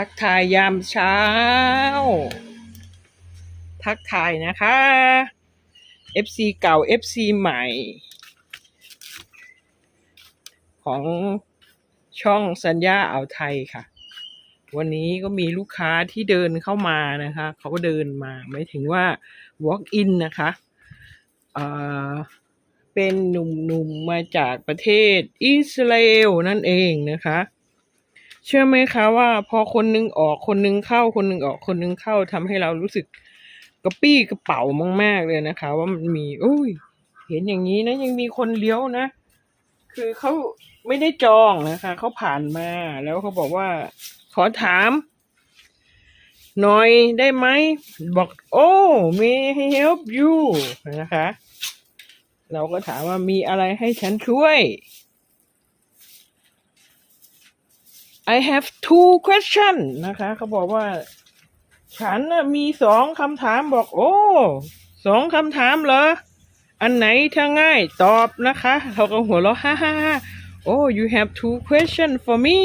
ทักทายยามเช้า ทักทายนะคะ FC เก่า FC ใหม่ ของช่องสัญญาอ่าวไทยค่ะ วันนี้ก็มีลูกค้าที่เดินเข้ามานะคะ เขาก็เดินมาไม่ถึงว่า walk in นะคะอ่าเป็นหนุ่มๆมาจากประเทศอิสราเอลนั่นเองนะคะ เชื่อไหมคะว่าพอคนนึงออกคนนึงเข้าคนนึงออกคนนึงเข้าทำให้เรารู้สึกกระปี้กระเป๋ามาก ๆเลยนะคะ ว่ามันมีอุ้ย เห็นอย่างนี้นะ ยังมีคนเลี้ยวนะ คือเขาไม่ได้จองนะคะเขาผ่านมาแล้วเขาบอกว่า ขอถามหน่อยได้ไหม บอกโอ้ may I help you นะคะ เราก็ถามว่ามีอะไรให้ฉันช่วย I have two question นะคะเขาบอกว่า ฉันนะมีสองคำถามบอก โอ้สองคำถามเหรอ อันไหนถ้าง่ายตอบนะคะเขาก็หัวเราะฮ่าฮ่าฮ่าโอ้ you have two question for me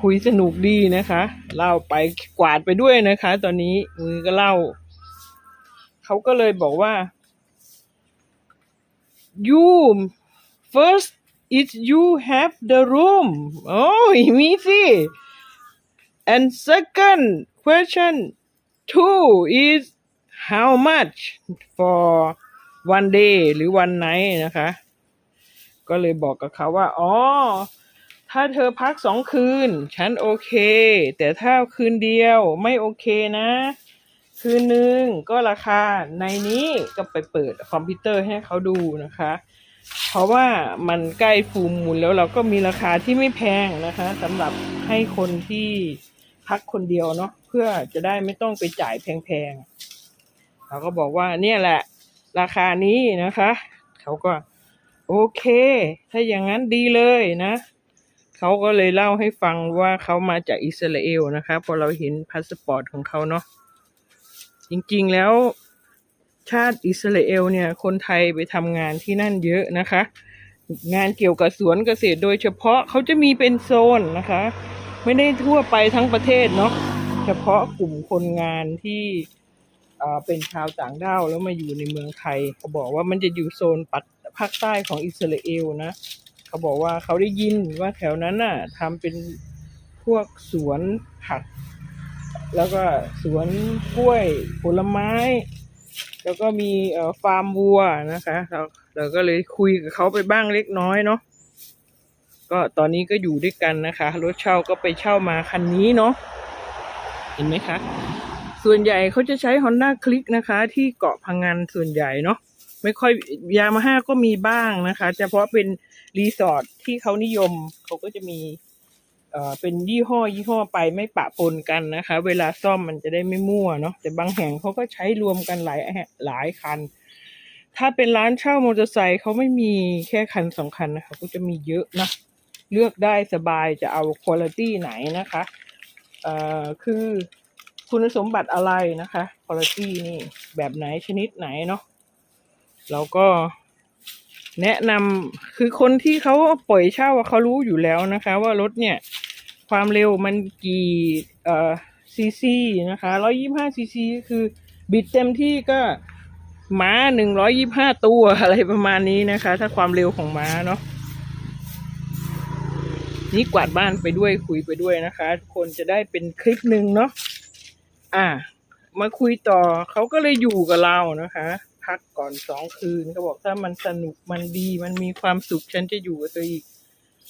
คุยสนุกดีนะคะเล่าไปกวาดไปด้วยนะคะ ตอนนี้มือก็เล่า เขาก็เลยบอกว่า you first is you have the room โอ้ยมีสิ and second question two is how much for one day หรือ one night นะคะ ก็เลยบอกกับเขาว่า อ๋อ ถ้าเธอพักสองคืน ฉันโอเค แต่ถ้าคืนเดียวไม่โอเคนะ คืนหนึ่งก็ราคาในนี้ก็ไปเปิดคอมพิวเตอร์ให้เขาดูนะคะ เพราะว่ามันใกล้ฟูมูลแล้วเราก็มีราคาที่ไม่แพงนะคะสำหรับให้คนที่พักคนเดียวเนาะเพื่อจะได้ไม่ต้องไปจ่ายแพงๆเราก็บอกว่าเนี่ยแหละ ราคานี้นะคะ เขาก็โอเค ถ้าอย่างนั้นดีเลยนะเขาก็เลยเล่าให้ฟังว่าเขามาจากอิสราเอลนะคะพอเราเห็นพาสปอร์ตของเขาเนาะจริงๆแล้ว ชาติอิสราเอลเนี่ย คนไทยไปทำงานที่นั่นเยอะนะคะ งานเกี่ยวกับสวนเกษตรโดยเฉพาะเขาจะมีเป็นโซนนะคะ ไม่ได้ทั่วไปทั้งประเทศเนาะเฉพาะกลุ่มคนงานที่เป็นชาวต่างด้าวแล้วมาอยู่ในเมืองไทยเขาบอกว่ามันจะอยู่โซนปัดภาคใต้ของอิสราเอลนะเขาบอกว่าเขาได้ยินว่าแถวนั้นน่ะทำเป็นพวกสวนผัก แล้วก็สวนกล้วยผลไม้ แล้วก็มีเอ่อฟาร์มวัวนะคะ เราเราก็เลยคุยกับเขาไปบ้างเล็กน้อยเนาะก็ตอนนี้ก็อยู่ด้วยกันนะคะ รถเช่าก็ไปเช่ามาคันนี้เนาะเห็นไหมคะ ส่วนใหญ่เขาจะใช้ Honda Click นะคะ ที่เกาะพังงานส่วนใหญ่เนาะไม่ค่อยยามาฮ่าก็มีบ้างนะคะ เฉพาะเป็นรีสอร์ทที่เขานิยมเขาก็จะมี เอ่อเป็นยี่ห้อยี่ห้อไปไม่ปะปนกันนะคะ เวลาซ่อมมันจะได้ไม่มั่วเนาะแต่บางแห่งเขาก็ใช้รวมกันหลายแห่งหลายคัน ถ้าเป็นร้านเช่ามอเตอร์ไซค์เขาไม่มีแค่คันสองคันนะคะก็จะมีเยอะนะเลือกได้สบายจะเอาคุณภาพไหนนะคะเอ่อคือคุณสมบัติอะไรนะคะคุณภาพนี่แบบไหนชนิดไหนเนาะเราก็ แนะนำคือคนที่เขาปล่อยเช่าเขารู้อยู่แล้วนะคะ ว่ารถเนี่ย ความเร็วมันกี่เอ่อซีซีนะคะร้อยยี่ห้าซีซีคือบิดเต็มที่ก็ม้าหนึ่งร้อยยี่ห้าตัวอะไรประมาณนี้นะคะ ถ้าความเร็วของม้าเนาะนี่กวาดบ้านไปด้วยคุยไปด้วยนะคะทุกคนจะได้เป็นคลิปหนึ่งเนาะอะมาคุยต่อเขาก็เลยอยู่กับเรานะคะ พักก่อนสองคืนเขาบอกถ้ามันสนุกมันดีมันมีความสุขฉันจะอยู่กับเธออีก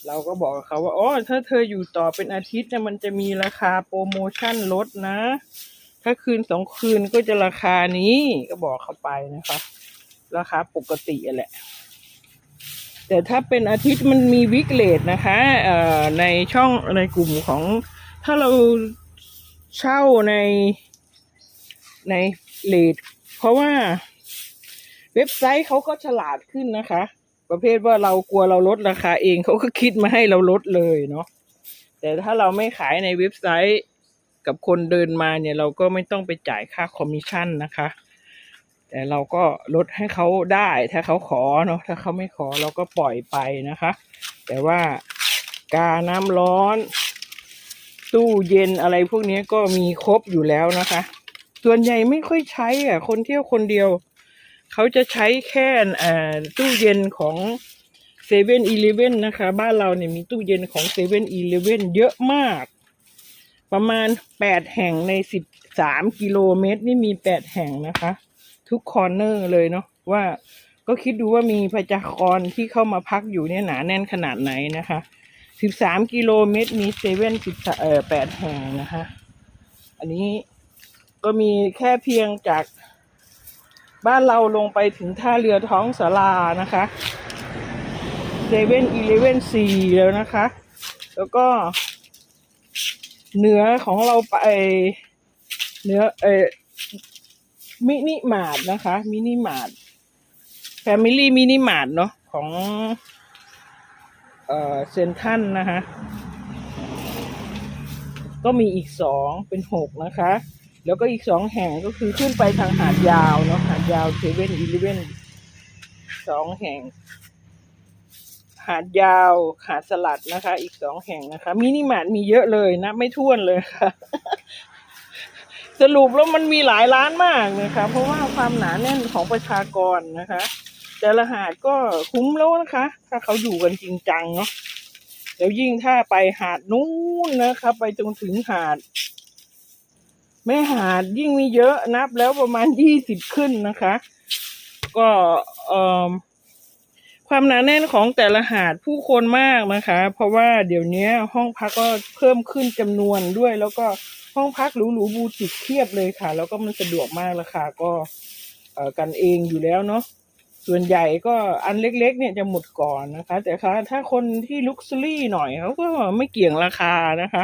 เราก็บอกเขาว่าอ๋อถ้าเธออยู่ต่อเป็นอาทิตย์เนี่ยมันจะมีราคาโปรโมชั่นลดนะ ถ้าคืนสองคืนก็จะราคานี้ก็บอกเขาไปนะคะ ราคาปกติแหละ แต่ถ้าเป็นอาทิตย์มันมีวิกเลตนะคะเอ่อในช่องในกลุ่มของ ถ้าเราเช่าในในเลทเพราะว่า เว็บไซต์เขาก็ฉลาดขึ้นนะคะ ประเภทว่าเรากลัวเราลดราคาเองเขาก็คิดมาให้เราลดเลยเนาะแต่ถ้าเราไม่ขายในเว็บไซต์กับคนเดินมาเนี่ย เราก็ไม่ต้องไปจ่ายค่าคอมมิชชั่นนะคะ แต่เราก็ลดให้เขาได้ ถ้าเขาขอเนาะถ้าเขาไม่ขอเราก็ปล่อยไปนะคะ แต่ว่ากาน้ำร้อน ตู้เย็นอะไรพวกนี้ก็มีครบอยู่แล้วนะคะ ส่วนใหญ่ไม่ค่อยใช้อะ คนเที่ยวคนเดียว เขาจะใช้แค่ตู้เย็นของเซเว่นอีเลเว่นนะคะ บ้านเราเนี่ยมีตู้เย็นของเซเว่นอีเลเว่นเยอะมาก ประมาณแปดแห่งในสิบสามกิโลเมตร นี่มีแปดแห่งนะคะ ทุกคอร์เนอร์เลยเนาะว่าก็คิดดูว่ามีประชากรที่เข้ามาพักอยู่เนี่ยหนาแน่นขนาดไหนนะคะสิบสามกิโลเมตร มีเซเว่นสิบแปดแห่งนะคะ อันนี้ก็มีแค่เพียงจาก บ้านเราลงไปถึงท่าเรือท้องสารานะคะเซเว่นอีเลเว่นซีแล้วนะคะ แล้วก็ เหนือของเราไปเหนือเออมินิมาร์ทนะคะ มินิมาร์ทแฟมิลี่มินิมาร์ทเนาะของ เอ่อเซนทันนะคะ ก็มีอีกสองเป็นหกนะคะ แล้วก็อีกสองแห่งก็คือขึ้นไปทางหาดยาวเนาะ ยาวเซเว่นอีเลเว่นสองแห่ง หาดยาวหาดสลัดนะคะ อีกสองแห่งนะคะ มินิมาร์ทมีเยอะเลยนะ ไม่ท้วนเลยค่ะ สรุปแล้วมันมีหลายร้านมากนะคะ เพราะว่าความหนาแน่นของประชากรนะคะ แต่ละหาดก็คุ้มแล้วนะคะ ถ้าเขาอยู่กันจริงจังเนาะแล้วยิ่งถ้าไปหาดนู้นนะคะ ไปจนถึงหาด แม่หาดยิ่งมีเยอะนับแล้วประมาณยี่สิบขึ้นนะคะ ก็เอ่อความหนาแน่นของแต่ละหาดผู้คนมากนะคะ เพราะว่าเดี๋ยวนี้ห้องพักก็เพิ่มขึ้นจำนวนด้วย แล้วก็ห้องพักหรูๆบูติกเทียบเลยค่ะ แล้วก็มันสะดวกมากราคาก็เออกันเองอยู่แล้วเนาะส่วนใหญ่ก็อันเล็กๆ เนี่ยจะหมดก่อนนะคะ แต่คะถ้าคนที่ลุกซ์รี่หน่อยเขาก็ไม่เกี่ยงราคานะคะ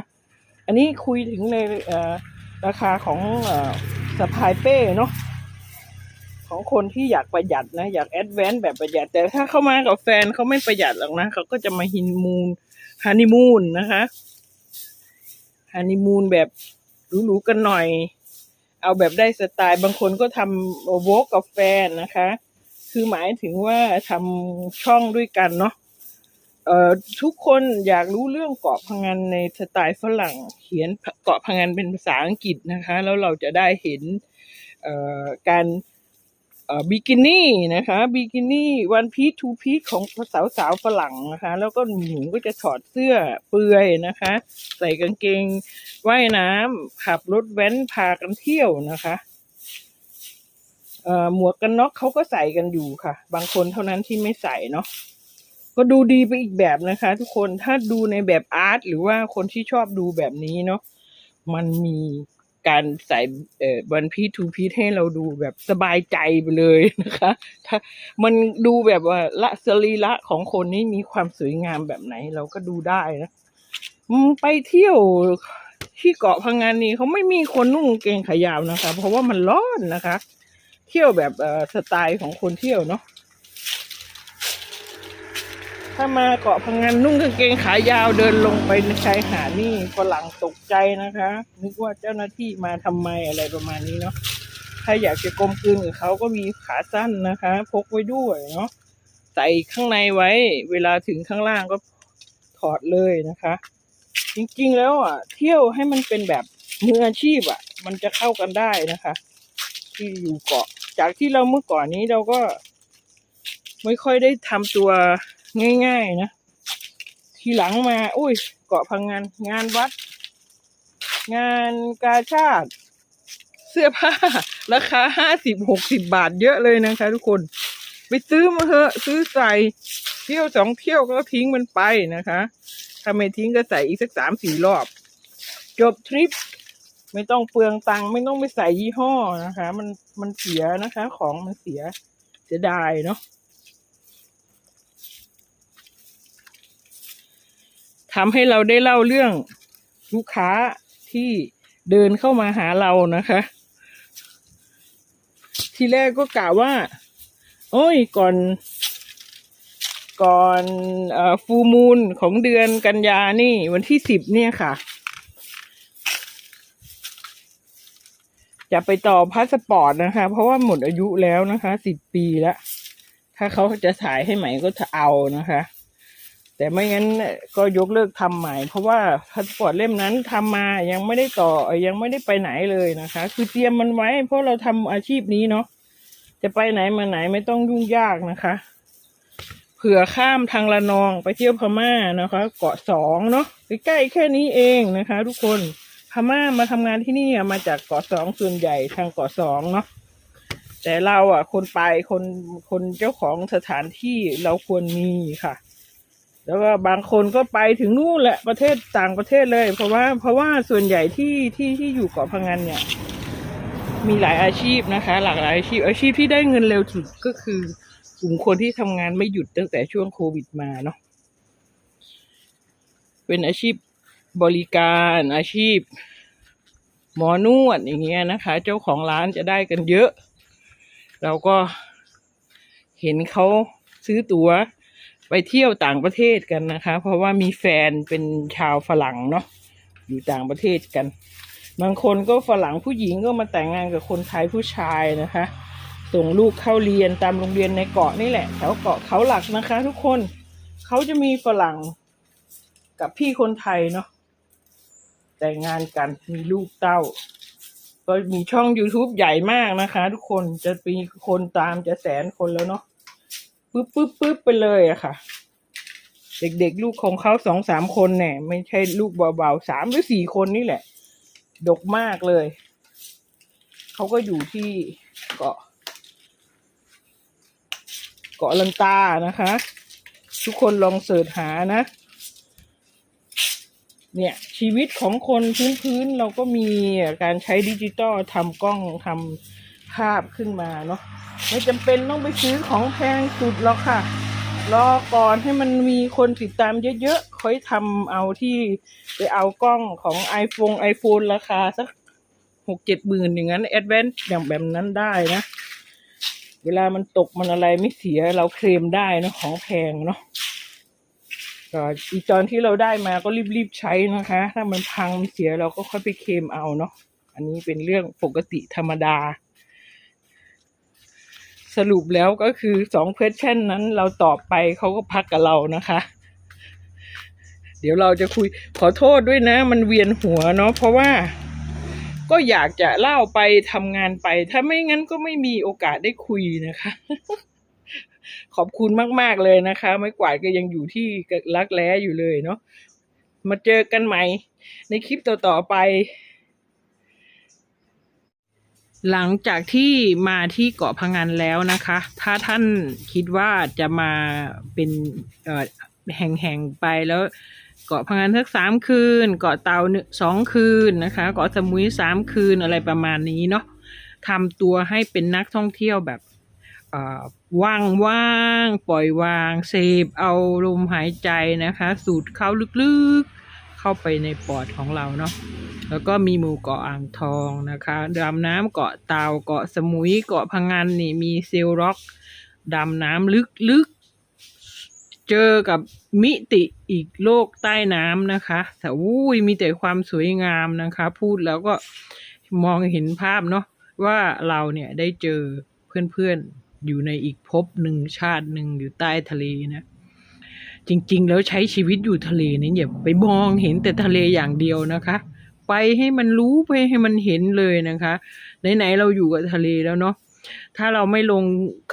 อันนี้คุยถึงในเอ่อ ราคาของสะพายเป้เนาะของคนที่อยากประหยัดนะ อยากแอดแวนซ์แบบประหยัด แต่ถ้าเข้ามากับแฟนเขาไม่ประหยัดหรอกนะเขาก็จะมาฮินมูนฮันนีมูนนะคะฮันนีมูนแบบหรูๆกันหน่อย เอาแบบได้สไตล์บางคนก็ทำโวกกับแฟนนะคะ คือหมายถึงว่าทำช่องด้วยกันเนาะ เอ่อทุกคนอยากรู้เรื่องเกาะพังงานในสไตล์ฝรั่งเขียนเกาะพังงานเป็นภาษาอังกฤษนะคะ แล้วเราจะได้เห็นเอ่อการเอ่อบิกินี่นะคะบิกินี่วันพีทูพี e ของสาวสาวฝรั่งนะคะ แล้วก็หนูก็จะถอดเสื้อเปลือยนะคะ ใส่กางเกงว่ายน้ำขับรถแว้นพากันเที่ยวนะคะเอ่อหมวกกันน็อกเขาก็ใส่กันอยู่ค่ะ บางคนเท่านั้นที่ไม่ใส่เนาะ ก็ดูดีไปอีกแบบนะคะ ทุกคนถ้าดูในแบบอาร์ตหรือว่าคนที่ชอบดูแบบนี้เนาะมันมีการใส่เอ่อวันพีทูพีให้เราดูแบบสบายใจไปเลยนะคะ ถ้ามันดูแบบว่าละสรีระของคนนี้มีความสวยงามแบบไหนเราก็ดูได้นะไปเที่ยวที่เกาะพังงานนี้เขาไม่มีคนนุ่งกางเกงขายาวนะคะ เพราะว่ามันร้อนนะคะ เที่ยวแบบเอ่อสไตล์ของคนเที่ยวเนาะ ถ้ามาเกาะพังงานนุ่งกางเกงขายาวเดินลงไปในชายหาดนี่ฝรั่งตกใจนะคะ นึกว่าเจ้าหน้าที่มาทำไมอะไรประมาณนี้เนาะถ้าอยากจะกลมกลืนกับเขาก็มีขาสั้นนะคะ พกไว้ด้วยเนาะใส่ข้างในไว้ เวลาถึงข้างล่างก็ถอดเลยนะคะ จริงๆแล้วอะ เที่ยวให้มันเป็นแบบมืออาชีพอะ มันจะเข้ากันได้นะคะ ที่อยู่เกาะ จากที่เราเมื่อก่อนนี้เราก็ ไม่ค่อยได้ทำตัว ง่ายๆนะ ทีหลังมา อุ้ย เกาะพังงาน งานวัด งานกาชาติ เสื้อผ้า ราคาห้าสิบหกสิบบาทเยอะเลยนะคะทุกคน ไปซื้อมาเถอะ ซื้อใส่เที่ยวสองเที่ยวก็ทิ้งมันไปนะคะถ้าไม่ทิ้งก็ใส่อีกสักสามสี่รอบ จบทริปไม่ต้องเปลืองตังค์ไม่ต้องไปใส่ยี่ห้อนะคะ มันมันเสียนะคะ ของมันเสียเสียดายเนาะ ทำให้เราได้เล่าเรื่องลูกค้าที่เดินเข้ามาหาเรานะคะ ทีแรกก็กล่าวว่า โอ้ยก่อน ก่อนอฟูมูลของเดือนกันยานี่วันที่สิบเนี่ยค่ะ จะไปต่อพาสปอร์ตนะคะ เพราะว่าหมดอายุแล้วนะคะสิบปีแล้ว ถ้าเขาจะถ่ายให้ใหม่ก็จะเอานะคะ แต่ไม่งั้นก็ยกเลิกทำใหม่ เพราะว่าพาสปอร์ตเล่มนั้นทำมายังไม่ได้ต่อยังไม่ได้ไปไหนเลยนะคะ คือเตรียมมันไว้ เพราะเราทำอาชีพนี้เนาะจะไปไหนมาไหนไม่ต้องยุ่งยากนะคะเผื่อข้ามทางละนองไปเที่ยวพม่านะคะ เกาะสองเนาะใกล้แค่นี้เองนะคะ ทุกคนพม่ามาทำงานที่นี่มาจากเกาะสองส่วนใหญ่ทางเกาะสองเนาะแต่เราอะ คนไปคนคนเจ้าของสถานที่เราควรมีค่ะ แล้วก็บางคนก็ไปถึงนู่นแหละประเทศต่างประเทศเลย เพราะว่าเพราะว่าส่วนใหญ่ที่ที่ที่อยู่เกาะพังงานเนี่ย มีหลายอาชีพนะคะ หลากหลายอาชีพอาชีพที่ได้เงินเร็วสุดก็คือกลุ่มคนที่ทำงานไม่หยุดตั้งแต่ช่วงโควิดมาเนาะเป็นอาชีพบริการอาชีพ หมอนวดอย่างเงี้ยนะคะ เจ้าของร้านจะได้กันเยอะ เราก็เห็นเขาซื้อตั๋ว ไปเที่ยวต่างประเทศกันนะคะ เพราะว่ามีแฟนเป็นชาวฝรั่งเนาะอยู่ต่างประเทศกัน บางคนก็ฝรั่งผู้หญิงก็มาแต่งงานกับคนไทยผู้ชายนะคะ ส่งลูกเข้าเรียนตามโรงเรียนในเกาะนี่แหละแถวเกาะเขาหลักนะคะ ทุกคนเขาจะมีฝรั่งกับพี่คนไทยเนาะแต่งงานกันมีลูกเต้า ก็มีช่อง YouTube ใหญ่มากนะคะ ทุกคนจะมีคนตามจะแสนคนแล้วเนาะ ปึ๊บปึ๊บปึ๊บไปเลยอะค่ะ เด็กๆ ลูกของเขาสองสามคนเนี่ยไม่ใช่ลูกเบาๆสามหรือสี่คนนี่แหละ ดกมากเลย เขาก็อยู่ที่เกาะ เกาะลันตานะคะ ทุกคนลองเสิร์ชหานะ เนี่ยชีวิตของคนพื้นๆเราก็มีการใช้ดิจิตอลทำกล้องทำภาพขึ้นมาเนาะ ไม่จำเป็นต้องไปซื้อของแพงสุดหรอกค่ะ รอก่อนให้มันมีคนติดตามเยอะๆ ค่อยทำเอาที่ไปเอากล้องของ iPhone iPhone ราคาสักหกเจ็ดหมื่นอย่างนั้นแอดเวนอย่างแบบนั้นได้นะ เวลามันตกมันอะไรไม่เสียเราเคลมได้นะของแพงเนาะก็อีตอนที่เราได้มาก็รีบๆใช้นะคะ ถ้ามันพังมเสียเราก็ค่อยไปเคลมเอาเนาะอันนี้เป็นเรื่องปกติธรรมดา สรุปแล้วก็คือสองเพชชั่นนั้นเราตอบไปเขาก็พักกับเรานะคะ เดี๋ยวเราจะคุยขอโทษด้วยนะ มันเวียนหัวเนาะเพราะว่าก็อยากจะเล่าไปทำงานไป ถ้าไม่งั้นก็ไม่มีโอกาสได้คุยนะคะ ขอบคุณมาก ๆ เลยนะคะ ไม่กวาดก็ยังอยู่ที่รักแร้อยู่เลยเนาะมาเจอกันใหม่ ในคลิปต่อ ๆ ไป หลังจากที่มาที่เกาะพังงานแล้วนะคะ ถ้าท่านคิดว่าจะมาเป็นเอ่อแห่งๆไปแล้ว เกาะพังงานสักสามคืน เกาะเตาหนึ่งสองคืนนะคะ เกาะสมุยสามคืนอะไรประมาณนี้เนาะทำตัวให้เป็นนักท่องเที่ยวแบบเอ่อว่างๆปล่อยวางเสพเอาลมหายใจนะคะ สูดเข้าลึกๆ เข้าไปในปอดของเราเนาะแล้วก็มีหมู่เกาะอ่างทองนะคะดำน้ำเกาะเตาเกาะสมุยเกาะพังงานนี่มีเซลล์ร็อกดำน้ำลึกๆ เจอกับมิติอีกโลกใต้น้ำนะคะแต่อุ้ยมีแต่ความสวยงามนะคะ พูดแล้วก็มองเห็นภาพเนาะว่าเราเนี่ยได้เจอเพื่อนๆ อยู่ในอีกภพหนึ่งชาติหนึ่งอยู่ใต้ทะเลนะ จริง ๆ แล้วใช้ชีวิตอยู่ทะเลนี่อย่าไปมองเห็นแต่ทะเลอย่างเดียวนะคะ ไปให้มันรู้ไปให้มันเห็นเลยนะคะ ไหนๆเราอยู่กับทะเลแล้วเนาะถ้าเราไม่ลง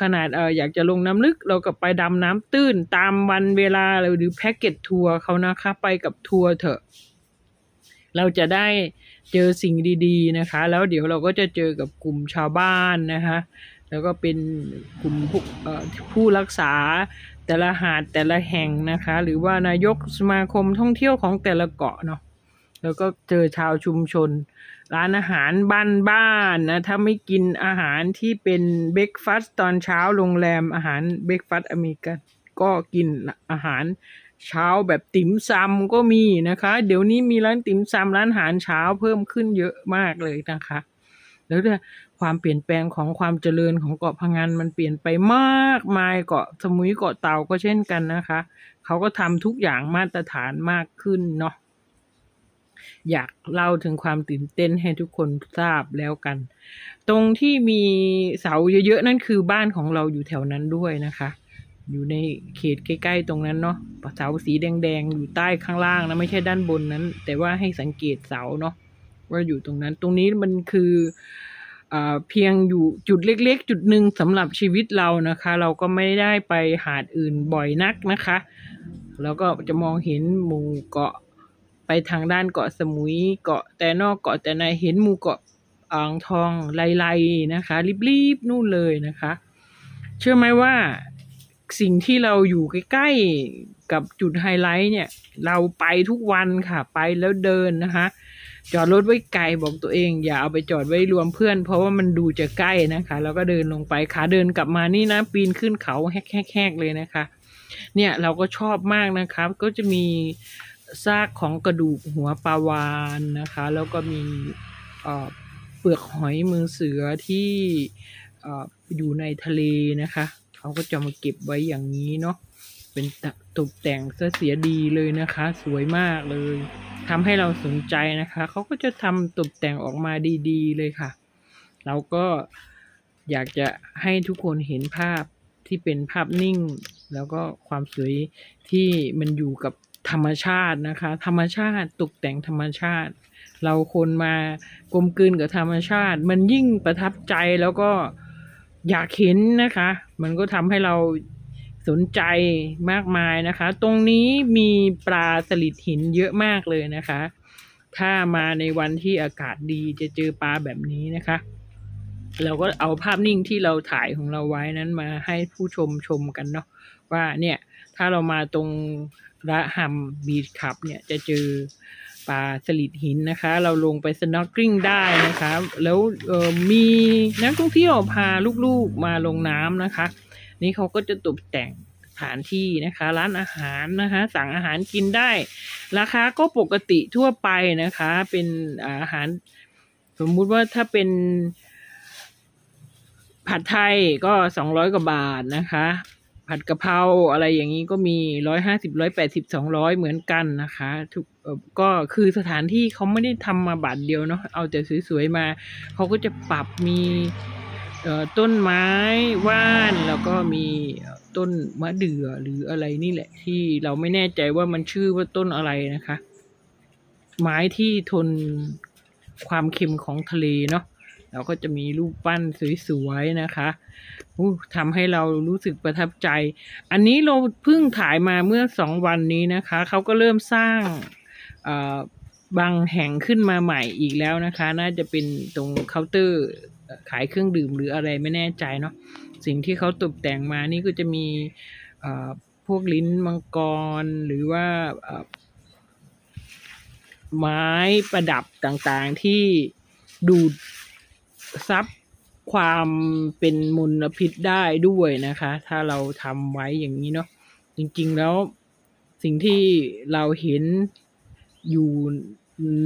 ขนาดเอออยากจะลงน้ำลึก เราก็ไปดำน้ำตื้นตามวันเวลาหรือแพ็กเกจทัวร์เขานะคะ ไปกับทัวร์เถอะ เราจะได้เจอสิ่งดีๆนะคะ แล้วเดี๋ยวเราก็จะเจอกับกลุ่มชาวบ้านนะคะ แล้วก็เป็นกลุ่มผู้ผู้รักษา แต่ละหาดแต่ละแห่งนะคะ หรือว่านายกสมาคมท่องเที่ยวของแต่ละเกาะเนาะแล้วก็เจอชาวชุมชน ร้านอาหารบ้านๆนะถ้าไม่กินอาหารที่เป็นเบรกฟาสต์ตอนเช้าโรงแรมอาหารเบรกฟาสต์อเมริกันก็กินอาหารเช้าแบบติ๋มซำก็มีนะคะ เดี๋ยวนี้มีร้านติ๋มซำร้านอาหารเช้าเพิ่มขึ้นเยอะมากเลยนะคะ แล้วเนี่ย ความเปลี่ยนแปลงของความเจริญของเกาะพังงานมันเปลี่ยนไปมากมายเกาะสมุยเกาะเต่าก็เช่นกันนะคะ เขาก็ทำทุกอย่างมาตรฐานมากขึ้นเนาะอยากเล่าถึงความตื่นเต้นให้ทุกคนทราบแล้วกัน ตรงที่มีเสาเยอะๆนั่นคือบ้านของเราอยู่แถวนั้นด้วยนะคะ อยู่ในเขตใกล้ๆตรงนั้นเนาะเสาสีแดงๆอยู่ใต้ข้างล่างนะไม่ใช่ด้านบนนั้น แต่ว่าให้สังเกตเสาเนาะว่าอยู่ตรงนั้น ตรงนี้มันคือ เพียงอยู่จุดเล็กๆ จุดหนึ่งสำหรับชีวิตเรานะคะ เราก็ไม่ได้ไปหาดอื่นบ่อยนักนะคะ แล้วก็จะมองเห็นหมู่เกาะไปทางด้านเกาะสมุยเกาะแต่นอกเกาะแต่ในเห็นหมู่เกาะอ่างทองไลๆนะคะ รีบๆนู่นเลยนะคะ เชื่อไหมว่าสิ่งที่เราอยู่ใกล้ๆกับจุดไฮไลท์เนี่ย เราไปทุกวันค่ะไปแล้วเดินนะคะ จอดรถไว้ไกลบอกตัวเอง อย่าเอาไปจอดไว้รวมเพื่อน เพราะว่ามันดูจะใกล้นะคะ แล้วก็เดินลงไปขาเดินกลับมานี่นะ ปีนขึ้นเขาแฮกๆๆเลยนะคะ เนี่ยเราก็ชอบมากนะครับ ก็จะมีซากของกระดูกหัวปลาวานนะคะ แล้วก็มีเปลือกหอยมือเสือที่เอ่อยู่ในทะเลนะคะ เขาก็จะมาเก็บไว้อย่างนี้เนาะ เป็นตกแต่งเสียดีเลยนะคะ สวยมากเลยทำให้เราสนใจนะคะเขาก็จะทำตกแต่งออกมาดีๆ เลยค่ะ เราก็อยากจะให้ทุกคนเห็นภาพที่เป็นภาพนิ่ง แล้วก็ความสวยที่มันอยู่กับธรรมชาตินะคะ ธรรมชาติตกแต่งธรรมชาติ เราคนมากลมกลืนกับธรรมชาติ มันยิ่งประทับใจแล้วก็อยากเห็นนะคะ มันก็ทำให้เรา สนใจมากมายนะคะ ตรงนี้มีปลาสลิดหินเยอะมากเลยนะคะ ถ้ามาในวันที่อากาศดีจะเจอปลาแบบนี้นะคะ เราก็เอาภาพนิ่งที่เราถ่ายของเราไว้นั้นมาให้ผู้ชมชมกันเนาะว่าเนี่ยถ้าเรามาตรงระหัมบีชคับเนี่ยจะเจอปลาสลิดหินนะคะ เราลงไปสน็อกกิ้งได้นะคะ แล้วมีนักท่องเที่ยวพาลูกๆมาลงน้ำนะคะ นี่เขาก็จะตกแต่งสถานที่นะคะ ร้านอาหารนะคะ สั่งอาหารกินได้ ราคาก็ปกติทั่วไปนะคะ เป็นอาหาร สมมุติว่าถ้าเป็นผัดไทยก็สองร้อยกว่าบาทนะคะ ผัดกะเพราอะไรอย่างนี้ก็มีร้อยห้าสิบร้อยแปดสิบสองร้อยเหมือนกันนะคะทุกก็คือสถานที่เขาไม่ได้ทำมาบาทเดียวเนาะเอาแต่สวยๆมา เขาก็จะปรับมี ต้นไม้ว่านแล้วก็มีต้นมะเดื่อหรืออะไรนี่แหละ ที่เราไม่แน่ใจว่ามันชื่อว่าต้นอะไรนะคะ ไม้ที่ทนความเค็มของทะเลเนาะเราก็จะมีรูปปั้นสวยๆนะคะทำให้เรารู้สึกประทับใจ อันนี้เราเพิ่งถ่ายมาเมื่อสองวันนี้นะคะ เขาก็เริ่มสร้างบางแห่งขึ้นมาใหม่อีกแล้วนะคะ น่าจะเป็นตรงเคาน์เตอร์ ขายเครื่องดื่มหรืออะไรไม่แน่ใจเนาะสิ่งที่เขาตกแต่งมานี่ก็จะมีพวกลิ้นมังกรหรือว่าไม้ประดับต่างๆที่ดูดซับความเป็นมลพิษได้ด้วยนะคะ ถ้าเราทำไว้อย่างนี้เนาะจริงๆแล้วสิ่งที่เราเห็นอยู่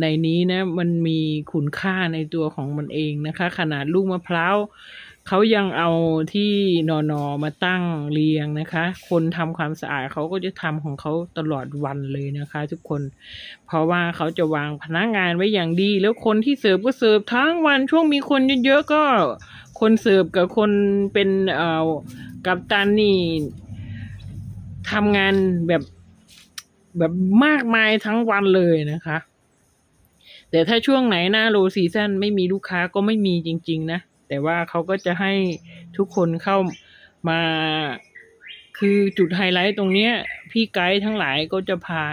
ในนี้นะ มันมีคุณค่าในตัวของมันเองนะคะ ขนาดลูกมะพร้าวเขายังเอาที่นอนอมาตั้งเรียงนะคะ คนทำความสะอาดเขาก็จะทำของเขาตลอดวันเลยนะคะ ทุกคน เพราะว่าเขาจะวางพนักงานไว้อย่างดี แล้วคนที่เสิร์ฟก็เสิร์ฟทั้งวันช่วงมีคนเยอะๆก็ คนเสิร์ฟกับคนเป็นเอ่อกับตันนี่ทำงานแบบแบบมากมายทั้งวันเลยนะคะ แต่ถ้าช่วงไหนหน้าโลซีซั่นไม่มีลูกค้าก็ไม่มีจริง ๆ นะ แต่ว่าเขาก็จะให้ทุกคนเข้ามาคือจุดไฮไลท์ตรงเนี้ยพี่ไกด์ทั้งหลายก็จะพา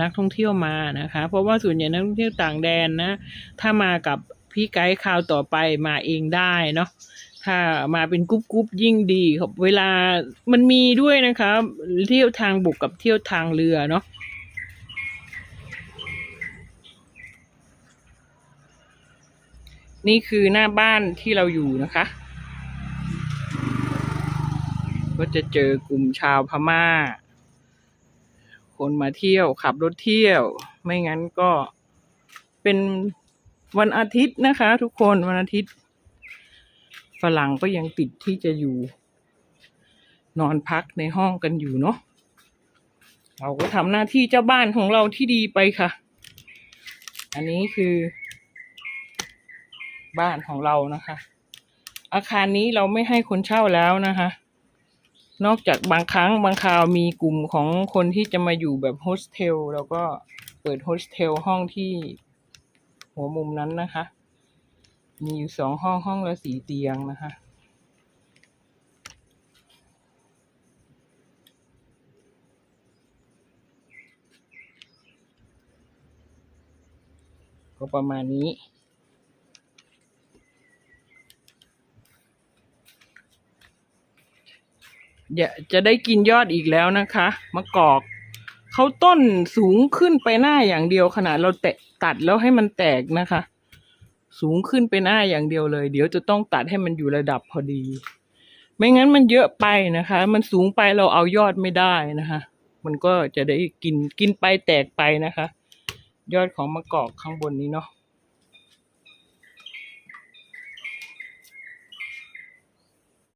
นักท่องเที่ยวมานะคะ เพราะว่าส่วนใหญ่นักท่องเที่ยวต่างแดนนะ ถ้ามากับพี่ไกด์คราวต่อไปมาเองได้เนาะถ้ามาเป็นกรุ๊ปกรุ๊ปยิ่งดีครับเวลามันมีด้วยนะคะเที่ยวทางบกกับเที่ยวทางเรือเนาะ นี่คือหน้าบ้านที่เราอยู่นะคะ ก็จะเจอกลุ่มชาวพม่า คนมาเที่ยวขับรถเที่ยว ไม่งั้นก็เป็นวันอาทิตย์นะคะ ทุกคนวันอาทิตย์ ฝรั่งก็ยังติดที่จะอยู่ นอนพักในห้องกันอยู่เนาะเราก็ทำหน้าที่เจ้าบ้านของเราที่ดีไปค่ะ อันนี้คือ บ้านของเรานะคะ อาคารนี้เราไม่ให้คนเช่าแล้วนะคะ นอกจากบางครั้งบางคราวมีกลุ่มของคนที่จะมาอยู่แบบโฮสเทลแล้วก็เปิดโฮสเทลห้องที่หัวมุมนั้นนะคะ มีอยู่สองห้องห้องละสี่เตียงนะคะก็ประมาณนี้ เดี๋ยวจะได้กินยอดอีกแล้วนะคะมะกอกเขาต้นสูงขึ้นไปหน้าอย่างเดียวขนาดเราแตะตัดแล้วให้มันแตกนะคะ สูงขึ้นไปหน้าอย่างเดียวเลย เดี๋ยวจะต้องตัดให้มันอยู่ระดับพอดี ไม่งั้นมันเยอะไปนะคะ มันสูงไปเราเอายอดไม่ได้นะคะ มันก็จะได้กินกินไปแตกไปนะคะ ยอดของมะกอกข้างบนนี้เนาะ